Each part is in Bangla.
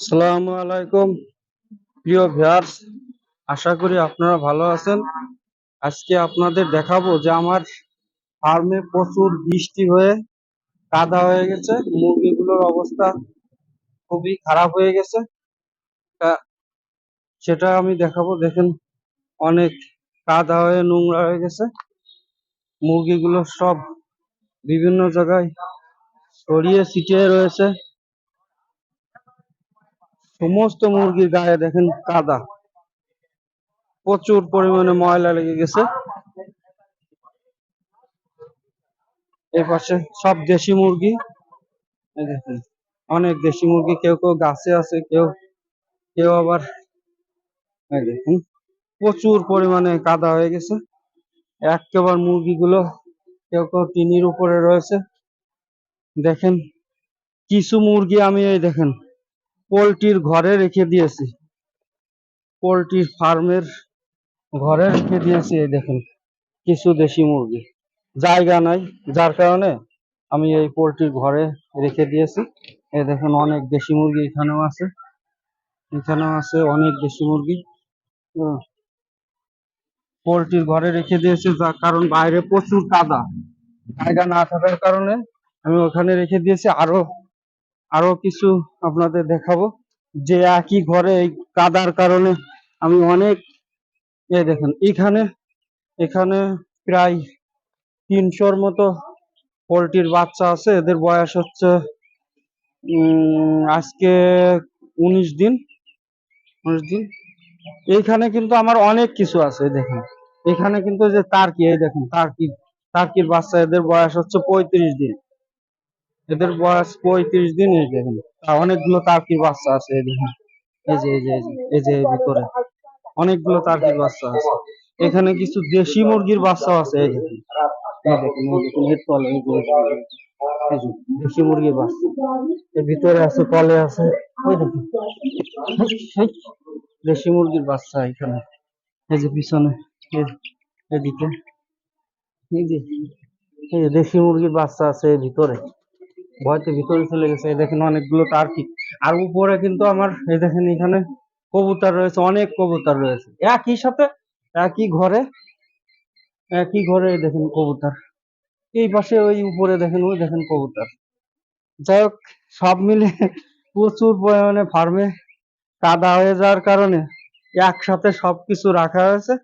আসসালামু আলাইকুম। প্রিয় ভিউয়ার্স, আশা করি আপনারা ভালো আছেন। আজকে আপনাদের দেখাবো যে আমার ফার্মে প্রচুর বৃষ্টি হয়ে কাদা হয়ে গেছে। মুরগিগুলোর অবস্থা খুবই খারাপ হয়ে গেছে। সেটা আমি দেখাবো। দেখেন, অনেক কাদা হয়ে নোংরা হয়ে গেছে। মুরগিগুলো সব বিভিন্ন জায়গায় ছড়িয়ে ছিটিয়ে রয়েছে। সমস্ত মুরগির গায়ে দেখেন কাদা। প্রচুর পরিমাণে ময়লা লেগে গেছে। এই পাশে সব দেশি মুরগি। দেখেন, অনেক দেশি মুরগি, কেউ কেউ গাছে আছে, কেউ কেউ আবার দেখুন, প্রচুর পরিমাণে কাদা হয়ে গেছে। একেবারে মুরগিগুলো কেউ কেউ টিনির উপরে রয়েছে। দেখেন, কিছু মুরগি আমি এই দেখেন পোলট্রির ঘরে রেখে দিয়েছি। পোলট্রির ফার্মের ঘরে রেখে দিয়েছি, এই দেখেন, কিছু দেশি মুরগি। জায়গা নাই, যার কারণে আমি এই পোলট্রির ঘরে রেখে দিয়েছি। এই দেখেন, অনেক দেশি মুরগি এখানেও আছে। এখানেও আছে অনেক দেশি মুরগি। পোলট্রির ঘরে রেখে দিয়েছি, যার কারণ বাইরে প্রচুর কাদা। জায়গা না থাকার কারণে আমি ওখানে রেখে দিয়েছি। আরও আরও কিছু আপনাদের দেখাবো। যে একই ঘরে এই কাদার কারণে আমি অনেক এই দেখেন, এখানে এখানে প্রায় তিনশোর মতো পোলট্রির বাচ্চা আছে। এদের বয়স হচ্ছে আজকে উনিশ দিন। উনিশ দিন। এইখানে কিন্তু আমার অনেক কিছু আছে দেখেন। এখানে কিন্তু যে টার্কি, এই দেখেন, টার্কি, টার্কির বাচ্চা, এদের বয়স হচ্ছে পঁয়ত্রিশ দিন। এদের বয়স পঁয়ত্রিশ দিন এই অনেকগুলো টার্কির বাচ্চা আছে দেখেন এই যে এই যে এই যে ভিতরে অনেকগুলো টার্কির বাচ্চা আছে এখানে কিছু দেশি মুরগির বাচ্চা আছে এই দেখেন দেশি মুরগির বাচ্চা এর ভিতরে আছে কলে আছে দেশি মুরগির বাচ্চা এখানে এই যে পিছনে এদিকে এই যে দেশি মুরগির বাচ্চা আছে ভিতরে ভয়তে ভিতরে চলে গেছে, এই দেখেন অনেকগুলো টার্কি আর উপরে কিন্তু আমার, এই দেখেন এখানে কবুতর রয়েছে, অনেক কবুতর রয়েছে। একই সাথে, একই ঘরে একই ঘরে দেখেন কবুতর। এই পাশে ওই উপরে দেখেন, ওই দেখেন কবুতর। যাই হোক, সব মিলে প্রচুর পরিমাণে ফার্মে কাদা হয়ে যাওয়ার কারণে একসাথে সবকিছু রাখা হয়েছে।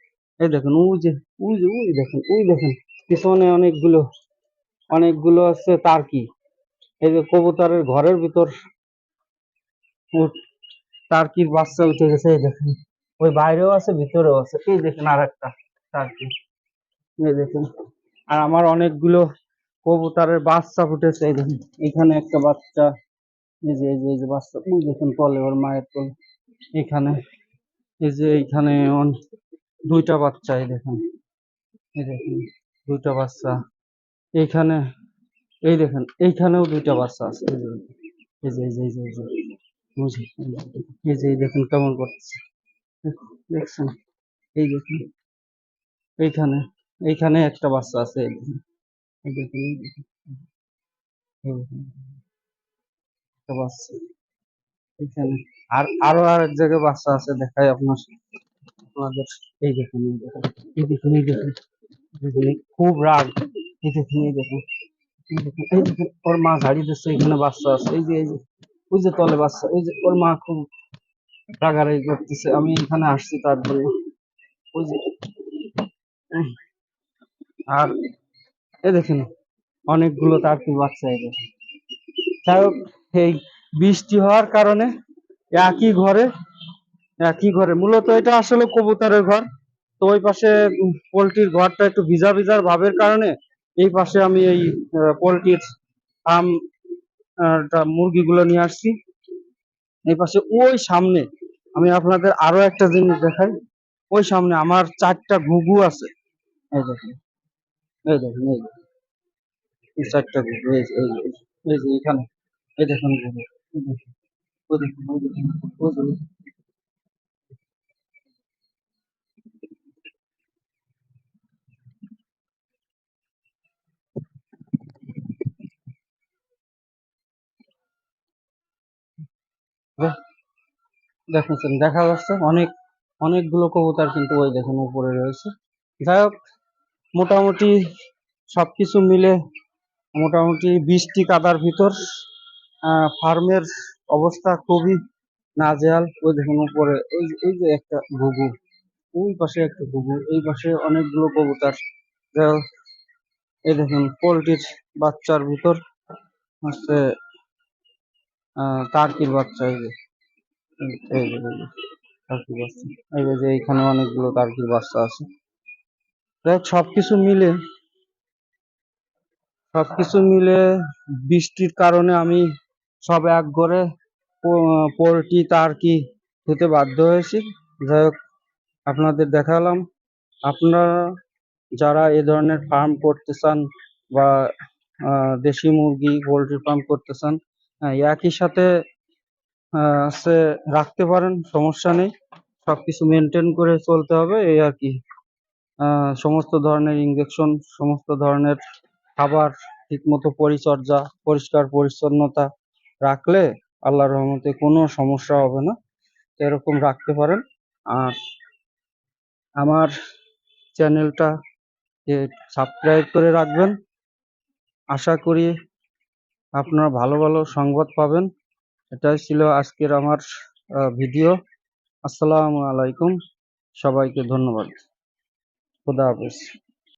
এই দেখেন, ওই যে ওই যে, ওই দেখেন ওই দেখেন, পিছনে অনেকগুলো অনেকগুলো আছে টার্কি এই যে কবুতরের ঘরের ভিতর টার্কির বাচ্চা উঠে গেছে, এই দেখেন। ওই বাইরেও আছে, ভিতরেও আছে। এই দেখেন আর একটা টার্কি এই দেখেন। আর আমার অনেকগুলো কবুতরের বাচ্চা ফুটেছে, এই দেখেন। এখানে একটা বাচ্চা, এই যে এই যে এই যে বাচ্চা ওই দেখেন তলে ওর মায়ের তলে। এখানে, এই যে এইখানে দুইটা বাচ্চা, এই দেখেন। এই দেখেন, দুইটা বাচ্চা। এইখানে এই দেখেন, এইখানেও দুইটা বাচ্চা আছে। এই যে এই যে এই যে বুঝি? এই যে দেখেন কেমন করতেছে। দেখছেন? এই দেখেন। এইখানে এইখানে একটা বাচ্চা আছে, এই এই একটা বাচ্চা। এখানে আর, আরও আর এক জায়গায় বাচ্চা আছে, দেখাই আপনার, আপনাদের। এই দেখুন এই দেখুন। এই দেখুন খুব রাগ। এই দেখুন এই দেখুন। এই ওর মা ঝাড়ি দিচ্ছে এখানে বাচ্চা আছে। এই যে এই যে, ওই যে তলে বাচ্চা, ওই যে ওর মা খুব রাগারাগি করতেছে। আমি এখানে আসছি তার জন্য ওই যে আর এই দেখেন, অনেকগুলো তার কি বাচ্চা এই যাই হোক, এই বৃষ্টি হওয়ার কারণে একই ঘরে একই ঘরে। মূলত এটা আসলে কবুতরের ঘর। তো ওই পাশে পোলট্রির ঘরটা একটু ভিজা ভিজার ভাবের কারণে এই পাশে আমি এই পোলট্রির ফার্ম মুরগিগুলো নিয়ে আসছি। এই পাশে ওই সামনে আমি আপনাদের আরও একটা জিনিস দেখাই। ওই সামনে আমার চারটা ঘুঘু আছে। এই দেখেন এই দেখেন এই দেখেন। চারটা ঘুঘু, এই যে, এই এখানে। এই দেখুন ঘুঘু দেখুন ওই দেখুন ওই দেখুন। দেখেছেন দেখা যাচ্ছে অনেক অনেকগুলো কবুতর কিন্তু ওই দেখুন উপরে রয়েছে। যাই হোক মোটামুটি সবকিছু মিলে মোটামুটি বৃষ্টি কাদার ভিতর ফার্মের অবস্থা খুবই নাজেহাল। ওই দেখুন উপরে ওই যে- এই যে একটা ঘুঘু ওই পাশে একটা ঘুঘু এই পাশে অনেকগুলো কবুতর। হোক, এই দেখুন পোলট্রির বাচ্চার ভিতর হচ্ছে টার্কির বাচ্চা এই যে। এই- যে টার্কির বাচ্চা। এই যে- এইখানে অনেকগুলো টার্কির বাচ্চা আছে। যাই হোক, সবকিছু মিলে সবকিছু মিলে বৃষ্টির কারণে আমি সব এক ঘরে পোলট্রি টার্কি হতে বাধ্য হয়েছি। যাই হোক আপনাদের দেখালাম। আপনারা যারা এ ধরনের ফার্ম করতে চান বা দেশি মুরগি পোলট্রি ফার্ম করতে চান একই সাথে হচ্ছে রাখতে পারেন, সমস্যা নেই। সবকিছু মেনটেন করে চলতে হবে, এই আর কি। সমস্ত ধরনের ইঞ্জেকশন সমস্ত ধরনের খাবার, ঠিকমতো পরিচর্যা, পরিষ্কার পরিচ্ছন্নতা রাখলে আল্লাহর রহমতে কোনো সমস্যা হবে না। এরকম রাখতে পারেন। আর আমার চ্যানেলটা সাবস্ক্রাইব করে রাখবেন। আশা করি আপনারা ভালো ভালো সংবাদ পাবেন। এটাই ছিল আজকের আমার ভিডিও। আসসালামু আলাইকুম। সবাইকে ধন্যবাদ। খুদা হাফেজ।